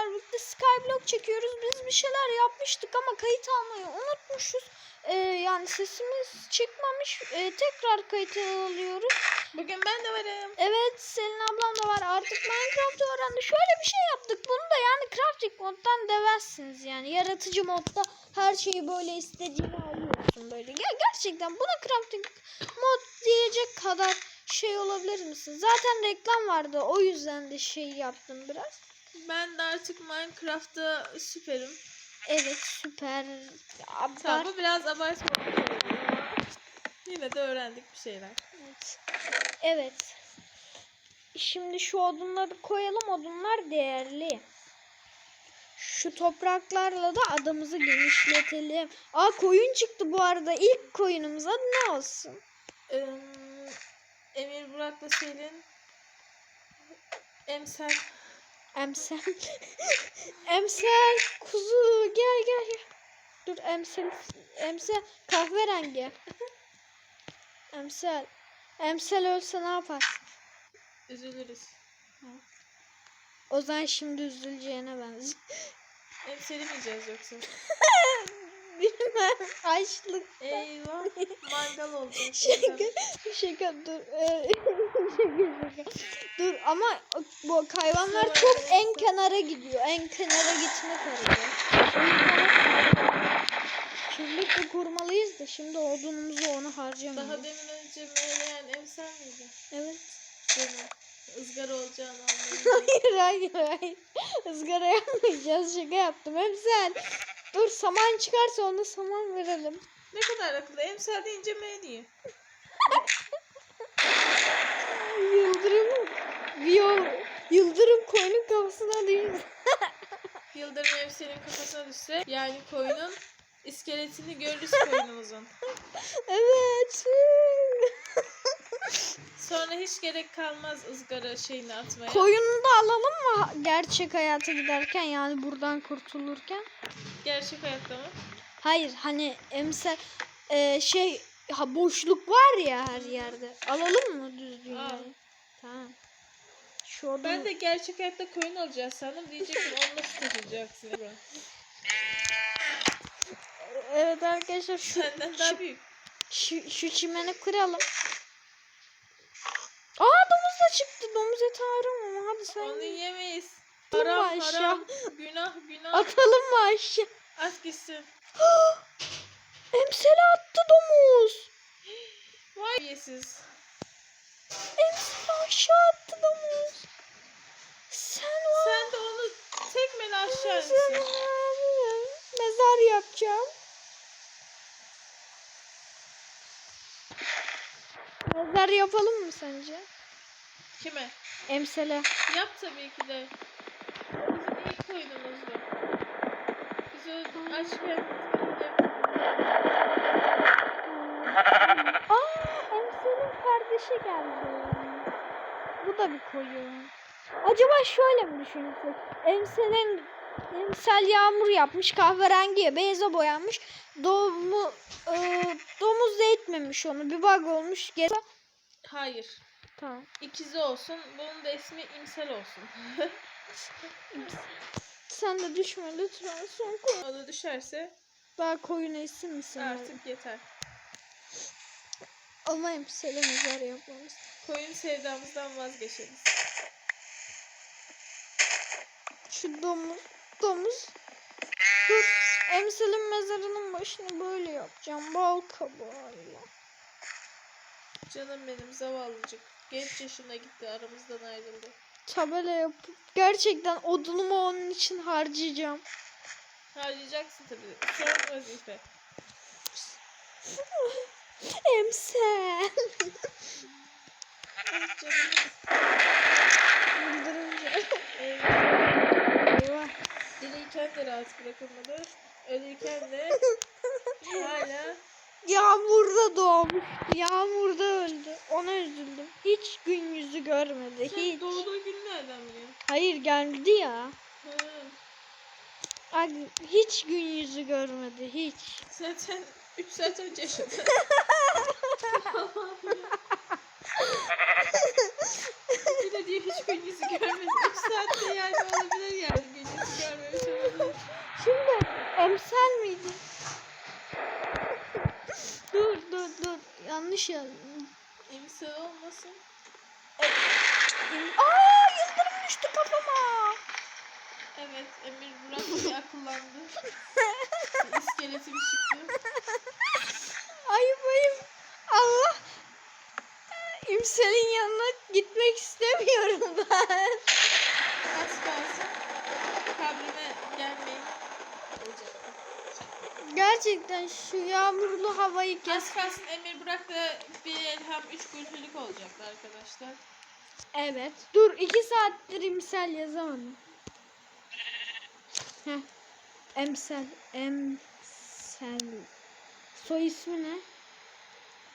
sizlerle birlikte Skyblock çekiyoruz. Biz bir şeyler yapmıştık ama kayıt almayı unutmuşuz. Ee, yani sesimiz çıkmamış. Ee, tekrar kayıt alıyoruz. Bugün ben de varım. Evet Selin ablam da var. Artık Minecraft'ı öğrendi. Şöyle bir şey yaptık. Bunu da yani crafting moddan demezsiniz yani. Yaratıcı modda her şeyi böyle istediğini alıyorsun böyle. Ya gerçekten buna crafting mod diyecek kadar şey olabilir misin? Zaten reklam vardı. O yüzden de şey yaptım biraz. Ben de artık Minecraft'ta süperim. Evet süper. Tamam Abart. bu biraz abartma yine de öğrendik bir şeyler. Evet. Evet. Şimdi şu odunları koyalım. Odunlar değerli. Şu topraklarla da adamızı genişletelim. Aa koyun çıktı bu arada. İlk koyunumuz adı ne olsun? Ee, Emir Burak'la Selin Emsel Emsel. Emsel kuzu gel gel gel. Dur Emsel. Emsel kahverengi. Emsel. Emsel ölse ne yaparsın? üzülürüz. O zaman şimdi üzüleceğine benziyor. Yiyeceğiz yoksa? Açlık. Eyvah mangal oldu. Şaka, şaka dur. Ee, şaka şaka. Dur ama bu hayvanlar çok en kenara gidiyor. En kenara gitmek arıyor. Şimdilik de kurmalıyız da şimdi odunumuzu onu Daha harcamayalım. demin önce meyleyen Emsel miydi? Evet. Canım. Izgara olacağını anladım. Hayır hayır hayır. Izgara yapmayacağız. Şaka yaptım. Hem sen. Dur saman çıkarsa ona saman verelim. ne kadar akıllı. Emsel deyince M diyor. Yıldırım. Biyo, yıldırım koyunun kafasına değil. Yıldırım Emsel'in kafasına düşse yani koyunun iskeletini görürüz koyunumuzun. Evet. Sonra hiç gerek kalmaz ızgara şeyini atmaya. Koyunu da alalım mı gerçek hayata giderken yani buradan kurtulurken? Gerçek hayatta mı? Hayır hani emsal e, şey ha boşluk var ya her yerde. Alalım mı düz dünyayı? Tamam. Şu odun- Ben de gerçek hayatta koyun alacağız sandım. Diyecektim onu nasıl taşıyacaksın? Evet arkadaşlar şu, Senden daha büyük. şu, şu çimeni kıralım. Aa domuz da Domuz eti aramam. Hadi sen Onu ye. yemeyiz. Vurma Haram aşağı. haram. Günah günah. atalım mı aşağı? At gitsin. Emsale attı domuz. Vay yesiz. Emsale aşağı attı domuz. Sen var. Sen de onu tekmele aşağı insin. Mezar yapacağım. Mezar yapalım mı sence? Kime? Emsale. Yap tabii ki de. Bizim ilk koyunumuzdu. Biz o açken Aa, Emsel'in kardeşi geldi. Bu da bir koyun. Acaba şöyle mi düşünsek? Emsel'in Emsel yağmur yapmış, kahverengiye beyaza boyanmış. Domu, e, domuz da etmemiş onu. Bir bug olmuş. Hayır. Tamam. İkizi olsun. Bunun da ismi İmsel olsun. Sen de düşme lütfen. Son koyun. o da düşerse Daha koyun etsin misin? artık yeter. Ama Emsel'e mezar yapmamız. Koyun sevdamızdan vazgeçeriz. Şu domuz. Domuz. Dur. Emsel'in mezarının başını böyle yapacağım. Bal kabağıyla. Canım benim zavallıcık. Genç yaşına gitti aramızdan ayrıldı. Tabela yapıp gerçekten odunumu onun için harcayacağım. Harcayacaksın tabii. Son vazife. Emsel. Yıldırınca. Eyvah. Diriyken de rahat bırakılmadı. Ölürken de hala Yağmurda doğmuş. Yağmurda ona üzüldüm. Hiç gün yüzü görmedi. Sen hiç. doğduğu gün nereden biliyorsun? Hayır geldi ya. Ha. Abi, hiç gün yüzü görmedi. Hiç. Zaten 3 saat önce yaşadı. Bir de diyor hiç gün yüzü görmedi. 3 saatte yani olabilir yani gün yüzü görmemiş olabilir. Şimdi emsal miydi? dur dur dur yanlış yazdım. İmsal olmasın. Aa yıldırım düştü kafama. Evet Emir Burak bir akıllandı. İskeleti bir çıktı. Ayıp ayıp. Allah. İmsel'in yanına gitmek istemiyorum ben. Az kalsın. Kabrime gelmeyin. Gerçekten şu yağmurlu havayı kes. Az kalsın Emir Burak'la bir elham üç gülfülük olacaktı arkadaşlar. Evet. Dur iki saattir imsel yazamadım. Heh. Emsel. Emsel. Soy ismi ne?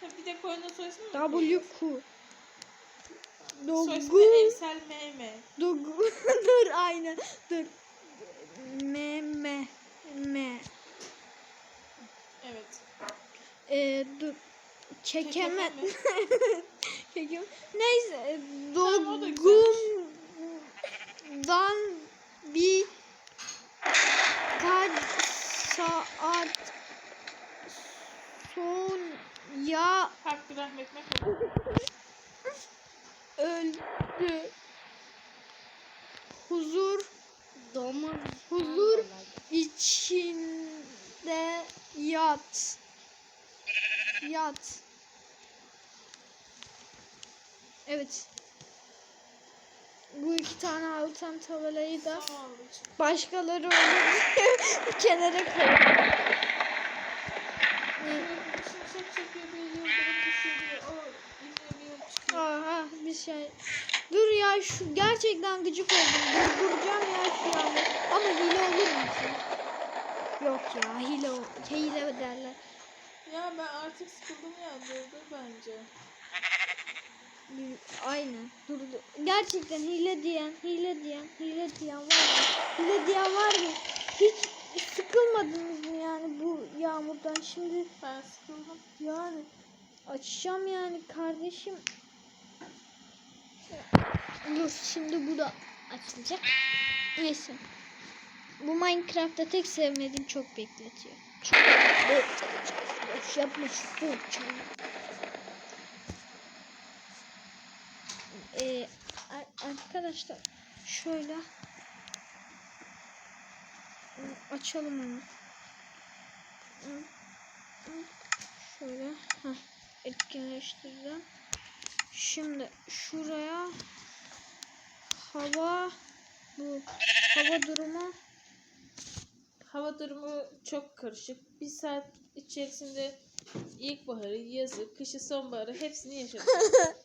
Ha, bir de koyunun soy ismi mi? WQ. Soy ismi Dogu. Emsel MM. Dogu. Dur aynen. Dur. Me me me. Evet. Ee, dur. Çekeme. Çekem. Neyse. Da Dogumdan bir kaç saat sonra Hakkı rahmetine öldü. Huzur huzur içinde yat. Yat. Evet. Bu iki tane altın tabelayı da başkaları olur kenara koy. Aha bir şey. Dur ya şu gerçekten gıcık oldum. Durduracağım ya şu an. Ama hile olur mu? Yok ya hile hile derler. Ya ben artık sıkıldım ya durdur bence. Aynen. Durdu. Gerçekten hile diyen, hile diyen, hile diyen var mı? Hile diyen var mı? Hiç sıkılmadınız mı yani bu yağmurdan? Şimdi Ben sıkıldım. yani açacağım yani kardeşim. Dur şimdi bu da açılacak. Neyse. Bu Minecraft'ta tek sevmediğim çok bekletiyor. Çok. Boş yapma şu Ee, arkadaşlar şöyle açalım onu. Şöyle heh, etkinleştireceğim. Şimdi şuraya hava bu hava durumu Hava durumu çok karışık. Bir saat içerisinde ilkbaharı, yazı, kışı, sonbaharı hepsini yaşadık.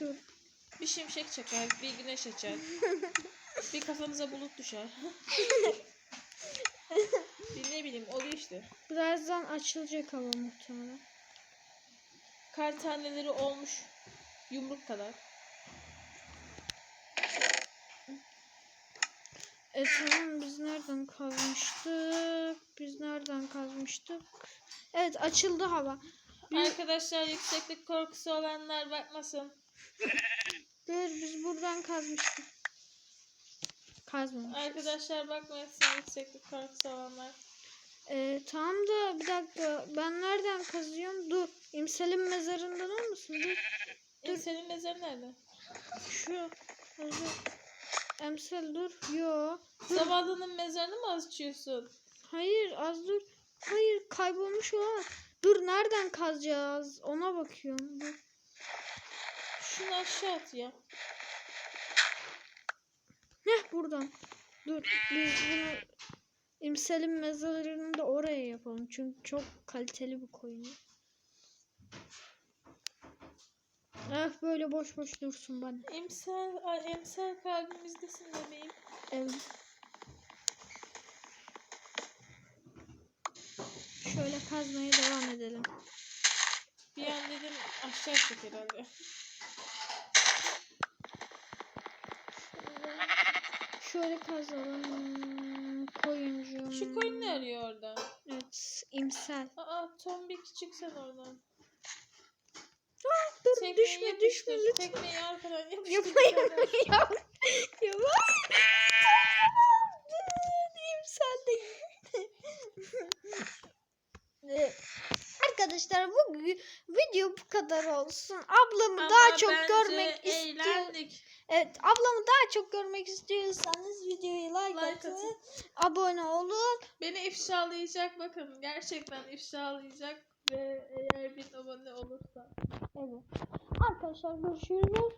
dur Bir şimşek çeker, bir güneş açar. bir kafanıza bulut düşer. bir ne bileyim oluyor işte. birazdan açılacak hava muhtemelen. Kar taneleri olmuş yumruk kadar. E tamam biz nereden kazmıştık? Biz nereden kazmıştık? Evet açıldı hava. Arkadaşlar yükseklik korkusu olanlar bakmasın. Dur biz buradan kazmıştık. Kazmamışız. Arkadaşlar bakmasın yükseklik korkusu olanlar. E, tamam da bir dakika ben nereden kazıyorum? Dur İmsel'in mezarından olmasın? Dur E, senin mezarın nerede? şu. Özür. Emsel dur. Yo. Zavallının mezarını mı açıyorsun? Hayır az dur. Hayır kaybolmuş olamaz. Dur nereden kazacağız? Ona bakıyorum. Dur. Şunu aşağı at ya. Heh buradan. Dur biz bunu İmsel'in mezarını da oraya yapalım. Çünkü çok kaliteli bir koyun. Eh böyle boş boş dursun bana. Emsal, ay, emsal kalbimizdesin bebeğim. Evet. Şöyle kazmaya devam edelim. Bir an dedim aşağı çek herhalde. Şöyle kazalım. Koyuncu. Şu koyun ne arıyor orada? Evet, imsel. Aa tombik çıksan oradan. Dur Tekmeyi düşme düşme lütfen. Tekmeyi arkadan yapıştır. Yapayım tane. yap. Yapayım. İmsel değil. Ee, Arkadaşlar bugün vi- video bu kadar olsun. Ablamı Ama daha çok görmek istiyorum. Evet, ablamı daha çok görmek istiyorsanız videoyu like, Like atın, atın. abone olun. Beni ifşalayacak bakın. Gerçekten ifşalayacak ve eğer bir abone olursa. Evet. Arkadaşlar görüşürüz.